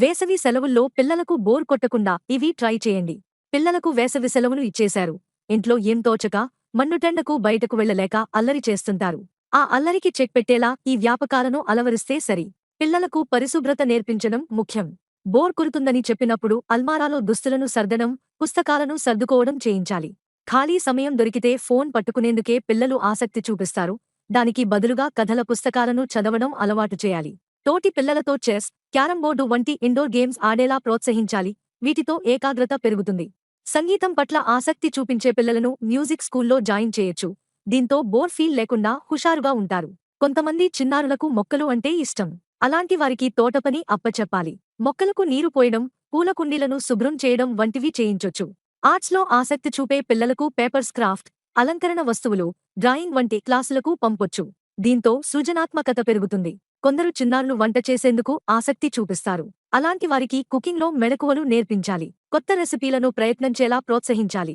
వేసవి సెలవుల్లో పిల్లలకు బోర్ కొట్టకుండా ఇవి ట్రై చేయండి. పిల్లలకు వేసవి సెలవులు ఇచ్చేశారు. ఇంట్లో ఏం తోచక మన్నుటెండకు బయటకు వెళ్ళలేక అల్లరి చేస్తుంటారు. ఆ అల్లరికి చెక్ పెట్టేలా ఈ వ్యాపకాలను అలవరిస్తే సరి. పిల్లలకు పరిశుభ్రత నేర్పించడం ముఖ్యం. బోర్ కురుతుందని చెప్పినప్పుడు అల్మారాలో దుస్తులను సర్దడం పుస్తకాలను సర్దుకోవడం చేయించాలి. ఖాళీ సమయం దొరికితే ఫోన్ పట్టుకునేందుకే పిల్లలు ఆసక్తి చూపిస్తారు. దానికి బదులుగా కథల పుస్తకాలను చదవడం అలవాటు చేయాలి. తోటి పిల్లలతో చెస్ క్యారం బోర్డు వంటి ఇండోర్ గేమ్స్ ఆడేలా ప్రోత్సహించాలి. వీటితో ఏకాగ్రత పెరుగుతుంది. సంగీతం పట్ల ఆసక్తి చూపించే పిల్లలను మ్యూజిక్ స్కూల్లో జాయిన్ చేయొచ్చు. దీంతో బోర్ ఫీల్ లేకుండా హుషారుగా ఉంటారు. కొంతమంది చిన్నారులకు మొక్కలు అంటే ఇష్టం. అలాంటి వారికి తోటపని అప్పచెప్పాలి. మొక్కలకు నీరు పోయడం పూల కుండీలను శుభ్రం చేయడం వంటివి చేయించొచ్చు. ఆర్ట్స్లో ఆసక్తి చూపే పిల్లలకు పేపర్స్ క్రాఫ్ట్ అలంకరణ వస్తువులు డ్రాయింగ్ వంటి క్లాసులకు పంపొచ్చు. దీంతో సృజనాత్మకత పెరుగుతుంది. కొందరు చిన్నారులు వంట చేసేందుకు ఆసక్తి చూపిస్తారు. అలాంటి వారికి కుకింగ్లో మెళకువలు నేర్పించాలి. కొత్త రెసిపీలను ప్రయత్నించేలా ప్రోత్సహించాలి.